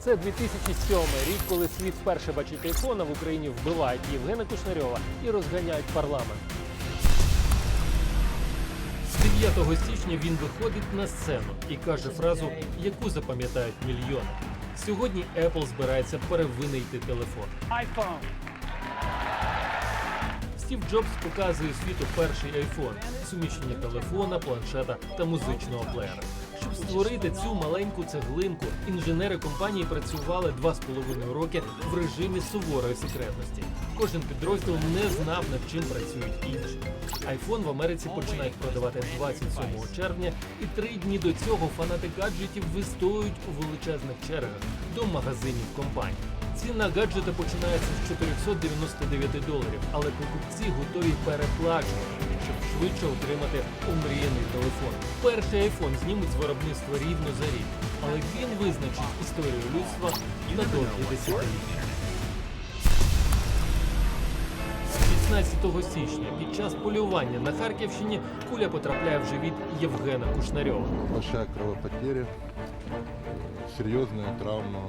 Це 2007 рік, коли світ вперше бачить айфона в Україні вбивають Євгена Кушнарьова і розганяють парламент. 9 січня він виходить на сцену і каже фразу, яку запам'ятають мільйони. Сьогодні Apple збирається перевинайти телефон. iPhone. Стів Джобс показує світу перший iPhone – суміщення телефона, планшета та музичного плеєра. Створити цю маленьку цеглинку, інженери компанії працювали два з половиною роки в режимі суворої секретності. Кожен підрозділ не знав, над чим працюють інші. Айфон в Америці починають продавати 27 червня, і три дні до цього фанати гаджетів вистоюють у величезних чергах до магазинів компанії. Ціна гаджета починається з 499 доларів, але покупці готові переплачувати, щоб швидше отримати омріяний телефон. Перший айфон знімуть з виробництва рівно за рік, але він визначить історію людства на довгі десятиліття. 16 січня під час полювання на Харківщині куля потрапляє в живіт Євгена Кушнарьова. Большая кровопотеря, серьезная травма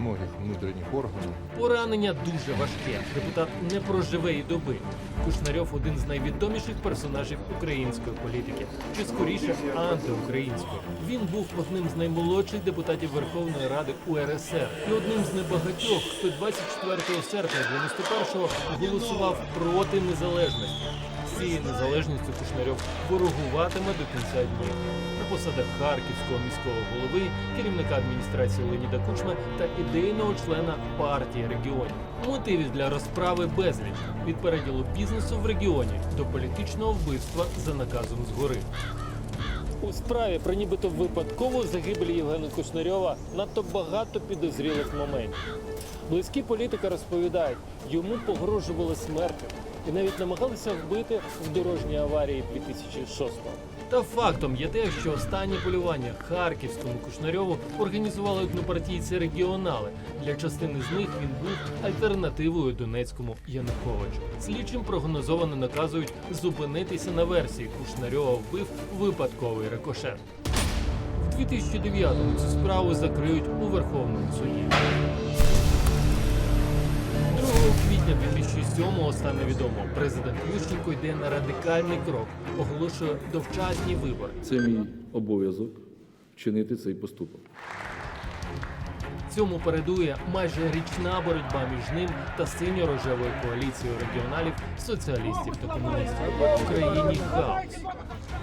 многих внутренних органов. Поранення дуже важке. Депутат не проживе і доби. Кушнарьов один з найвідоміших персонажів української політики, чи скоріше антиукраїнської. Він був одним з наймолодших депутатів Верховної Ради УРСР і одним з небагатьох, хто 24 серпня 91-го голосував проти незалежності. Цією незалежністю Кушнарьов ворогуватиме до кінця днів на посадах Харківського міського голови, керівника адміністрації Леоніда Кучма та ідейного члена партії регіонів. Мотивів для розправи безліч від переділу бізнесу в регіоні до політичного вбивства за наказом згори. У справі про нібито випадкову загибель Євгена Кушнарьова надто багато підозрілих моментів. Близькі політика розповідають, йому погрожували смертю і навіть намагалися вбити в дорожній аварії 2006-го. Та фактом є те, що останнє полювання харківському Кушнарьову організували однопартійці регіонали. Для частини з них він був альтернативою Донецькому Януковичу. Слідчим прогнозовано наказують зупинитися на версії Кушнарьова вбив випадковий рикошет. В 2009-му цю справу закриють у Верховному суді. 2 квітня 2007-го стане відомо, президент Ющенко йде на радикальний крок, оголошує довчасні вибори. Це мій обов'язок вчинити цей поступок. Цьому передує майже річна боротьба між ним та синьо-рожевою коаліцією регіоналів, соціалістів та комуністів. В Україні хаос.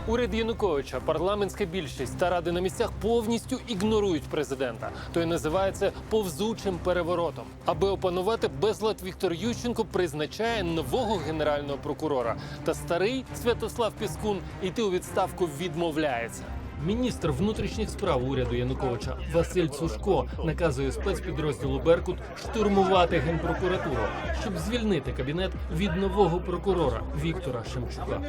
Уряд Януковича, парламентська більшість та ради на місцях повністю ігнорують президента. Той називається повзучим переворотом. Аби опанувати безлад Віктор Ющенко призначає нового генерального прокурора. Та старий Святослав Піскун йти у відставку відмовляється. Міністр внутрішніх справ уряду Януковича Василь Цушко наказує спецпідрозділу Беркут штурмувати генпрокуратуру, щоб звільнити кабінет від нового прокурора Віктора Шемчука.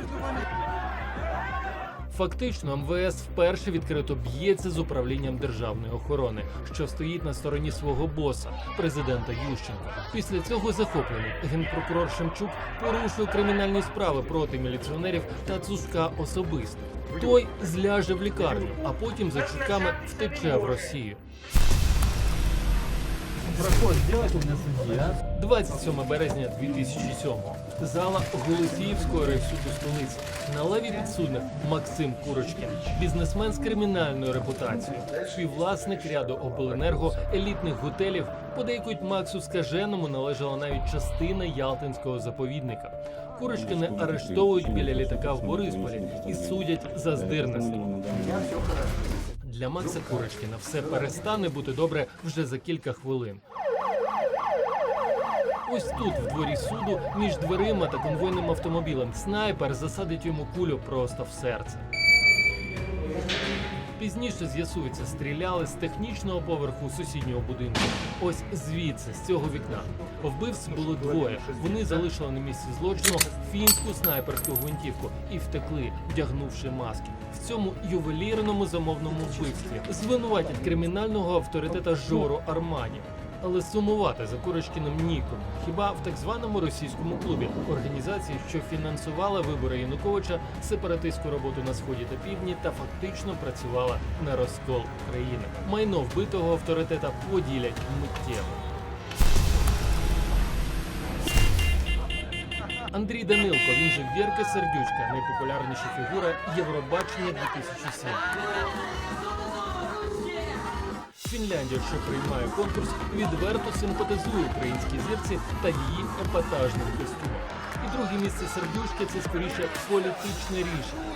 Фактично, МВС вперше відкрито б'ється з управлінням державної охорони, що стоїть на стороні свого боса, президента Ющенка. Після цього захоплений генпрокурор Шемчук порушує кримінальні справи проти міліціонерів та Цуска особисто. Той зляже в лікарню, а потім за чутками втече в Росію. 27 березня 2007-го. Зала Голосіївського райсуду столиці. На лаві підсудних Максим Курочкін, бізнесмен з кримінальною репутацією, співвласник ряду обленерго елітних готелів. Подейкують Максу Скаженому належала навіть частина Ялтинського заповідника. Курочкини арештовують біля літака в Борисполі і судять за здирництво. Для Макса Курочкіна все перестане бути добре вже за кілька хвилин. Ось тут, в дворі суду, між дверима та конвойним автомобілем, снайпер засадить йому кулю просто в серце. Пізніше з'ясується, стріляли з технічного поверху сусіднього будинку. Ось звідси, з цього вікна. Вбивць було двоє. Вони залишили на місці злочину фінську снайперську гвинтівку і втекли, вдягнувши маски. В цьому ювелірному замовному вбивстві звинуватять кримінального авторитета Жору Армані. Але сумувати за Курочкіним нікому. Хіба в так званому російському клубі організації, що фінансувала вибори Януковича, сепаратистську роботу на сході та півдні та фактично працювала на розкол країни. Майно вбитого авторитета поділять миттєво. Андрій Данилко, він же Вірка Сердючка, найпопулярніша фігура Євробачення 2007. Фінляндія, що приймає конкурс, відверто симпатизує українській зірці та її епатажним костюмам. І друге місце сердючки це скоріше політичне рішення.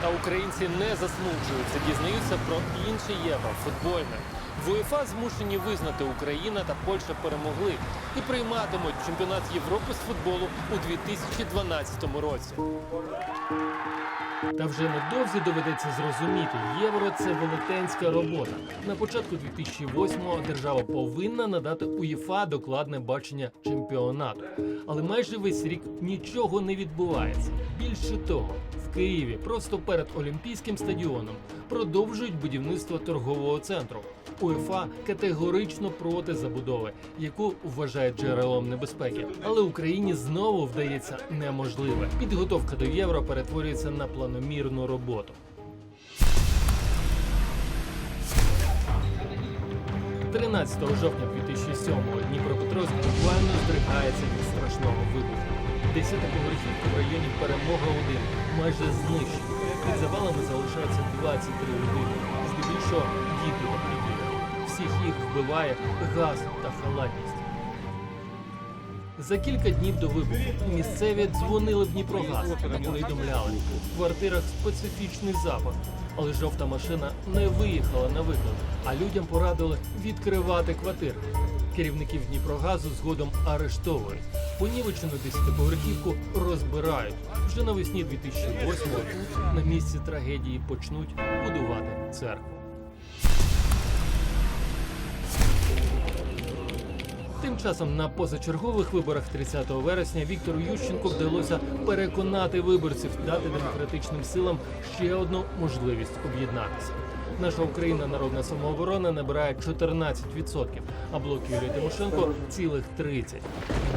Та українці не засмучуються, дізнаються про інше євро футбольне. В УЄФА змушені визнати Україна та Польща перемогли і прийматимуть чемпіонат Європи з футболу у 2012 році. Та вже недовзі доведеться зрозуміти, євро це велетенська робота. На початку 2008-го держава повинна надати УЄФА докладне бачення чемпіонату. Але майже весь рік нічого не відбувається. Більше того, в Києві, просто перед Олімпійським стадіоном, продовжують будівництво торгового центру. УЄФА категорично проти забудови, яку вважають джерелом небезпеки. Але Україні знову вдається неможливе. Підготовка до євро перетворюється на планомірну роботу. 13 жовтня 2007-го Дніпропетровськ буквально здригається від страшного вибуху. Десятиповерхівка в районі Перемога 1 майже знищена. Під завалами залишаються 23 людини, здебільшого діти та. Всіх їх вбиває газ та халатність. За кілька днів до вибуху місцеві дзвонили в Дніпрогаз та повідомляли в квартирах специфічний запах. Але жовта машина не виїхала на виклик, а людям порадили відкривати квартири. Керівників Дніпрогазу згодом арештовують. Понівечену десятиповерхівку розбирають. Вже навесні 2008-го тут на місці трагедії почнуть будувати церкву. Тим часом на позачергових виборах 30 вересня Віктору Ющенку вдалося переконати виборців дати демократичним силам ще одну можливість об'єднатися. Наша Україна народна самооборона набирає 14%, а блок Юлії Тимошенко цілих 30%.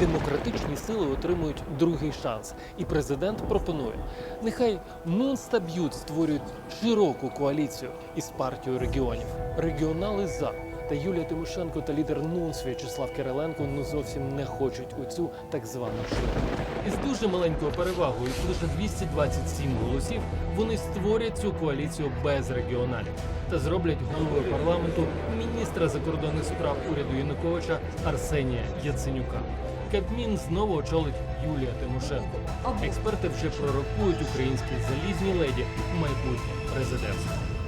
Демократичні сили отримують другий шанс, і президент пропонує: нехай Нунстаб'ют створюють широку коаліцію із партією регіонів. Регіонали за. Та Юлія Тимошенко та лідер НУНС В'ячеслав Кириленко ну зовсім не хочуть у цю так звану ширу. Із дуже маленькою перевагою, лише 227 голосів, вони створять цю коаліцію без регіоналів та зроблять головою парламенту міністра закордонних справ уряду Януковича Арсенія Яценюка. Кабмін знову очолить Юлія Тимошенко. Експерти вже пророкують українські залізні леді майбутнє президентство.